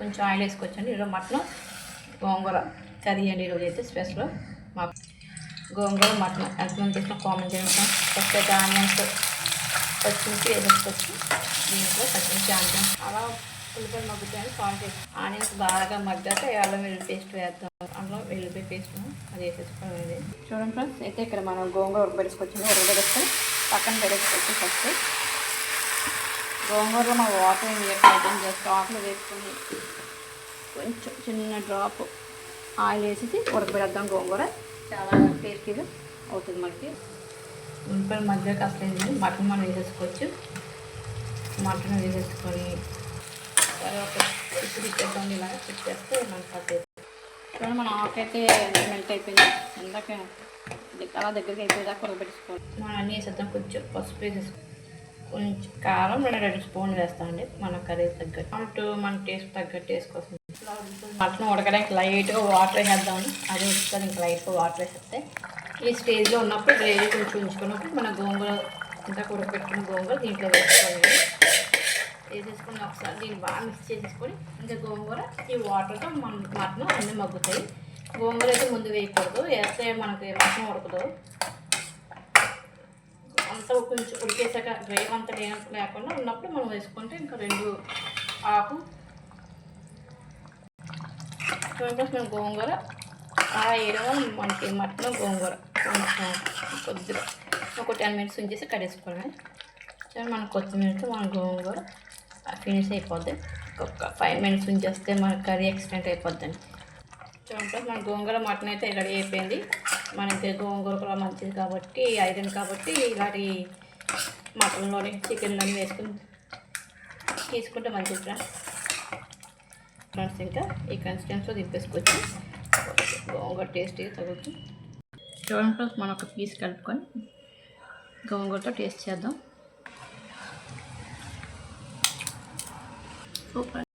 కొంచెం ఆయిల్ వేసుకొచ్చండి ఈరోజు మటన్ గోంగూర కర్రీ అండి. ఈరోజు అయితే స్పెషల్ మాకు గోంగూర మటన్. ఎంతమంది చేసిన కామెంట్ చేయండి ఫస్ట్ అయితే ఆనియన్స్ పచ్చిమిర్చి వేసేసుకోవచ్చు. దీంట్లో పచ్చిమిర్చి ఆనియన్స్. అలా ఉల్లిపాయలు మగ్గుతాయని సాల్ట్ వేసి ఆనియన్స్ బాగా మగ్గాక అల్లం వెల్లుల్లి పేస్ట్ వేద్దాం. అందులో వెల్లుల్లి పేస్ట్ అది వేసేసుకోవాలి చూడండి ఫ్రెండ్స్ అయితే ఇక్కడ మనం గోంగూర ఉడకబెట్టుకొచ్చింది ఉడకబెట్టుకొని పక్కన పెట్టేసుకోవచ్చు ఫస్ట్. గోంగూరలో మా వాటర్ ఏం వేయట్లేదు జస్ట్ ఆకులు వేసుకొని కొంచెం చిన్న డ్రాప్ ఆయిల్ వేసేసి ఉడకబెడదాం గోంగూర. చాలా టేస్టీగా అవుతుంది మనకి. ఉల్లిపాయలు మధ్యలోకి అసలు మటన్ మనం వేసేసుకోవచ్చు. మటన్ వేసేసుకొని తర్వాత ఇప్పుడు ఇచ్చేద్దాం ఇలా ఇచ్చేస్తే మనకి అది చూడండి మన ఆకైతే మెల్ట్ అయిపోయింది. ఇందాక అలా దగ్గరికి అయిపోయేదాకా ఉడకబెట్టుకోవాలి మనం అన్నీ వేసేద్దాం. కొంచెం పసుపు వేసేసుకో కొంచెం కారం రెండు రెండు స్పూన్లు వేస్తామండి మన కర్రీ తగ్గట్టు. అటు మన టేస్ట్ తగ్గట్టు వేసుకోవచ్చు మటన్ ఉడకడానికి లైట్గా వాటర్ వేసేద్దామని అది వస్తుంది ఇంకా లైట్గా వాటర్ వేసేస్తే ఈ స్టేజ్లో ఉన్నప్పుడు గ్రేవీ కొంచెం ఉంచుకున్నప్పుడు మన గోంగూర ఇంకా ఉడకపెట్టుకున్న గోంగూర దీంట్లో వేసుకోవాలి. వేసేసుకొని ఒకసారి దీన్ని బాగా మిక్స్ చేసేసుకొని ఇంకా గోంగూర ఈ వాటర్తో మన మటన్ అన్నీ మగ్గుతాయి. గోంగూర అయితే ముందు వేయకూడదు. వేస్తే మనకి మటన్ ఉడకదు. అంతా కొంచెం ఉడికేసాక డ్రైవ్ అంతా లేకుండా ఉన్నప్పుడు మనం వేసుకుంటే ఇంకా రెండు ఆకు. చూడండి గోంగూర ఆ వేయడం మనకి మటన్ గోంగూర. కొంచెం కొద్దిగా ఒక టెన్ మినిట్స్ ఉంచేసి కడేసుకోవాలి సరే మన కొత్తిమీరతో మన గోంగూర ఫినిష్ అయిపోద్ది. ఒక ఫైవ్ మినిట్స్ ఉంచేస్తే మన కర్రీ ఎక్స్టెంట్ అయిపోద్దండి. చూడండి మన గోంగూర మటన్ అయితే రెడీ అయిపోయింది. మనకి గోంగూర కూడా మంచిది కాబట్టి ఐరన్ కాబట్టి ఇలాంటి మటన్లోని చికెన్లోని వేసుకుని తీసుకుంటే మంచిది ఫ్రెండ్స్ ఫ్రెండ్స్ ఇంకా ఈ కన్సిస్టెన్సీలో దింపేసుకోవచ్చు గోంగూర టేస్టీగా తగులుతుంది. చూడండి ఫ్రెండ్స్ మనం ఒక పీస్ కలుపుకొని గోంగూరతో టేస్ట్ చేద్దాం. సూపర్.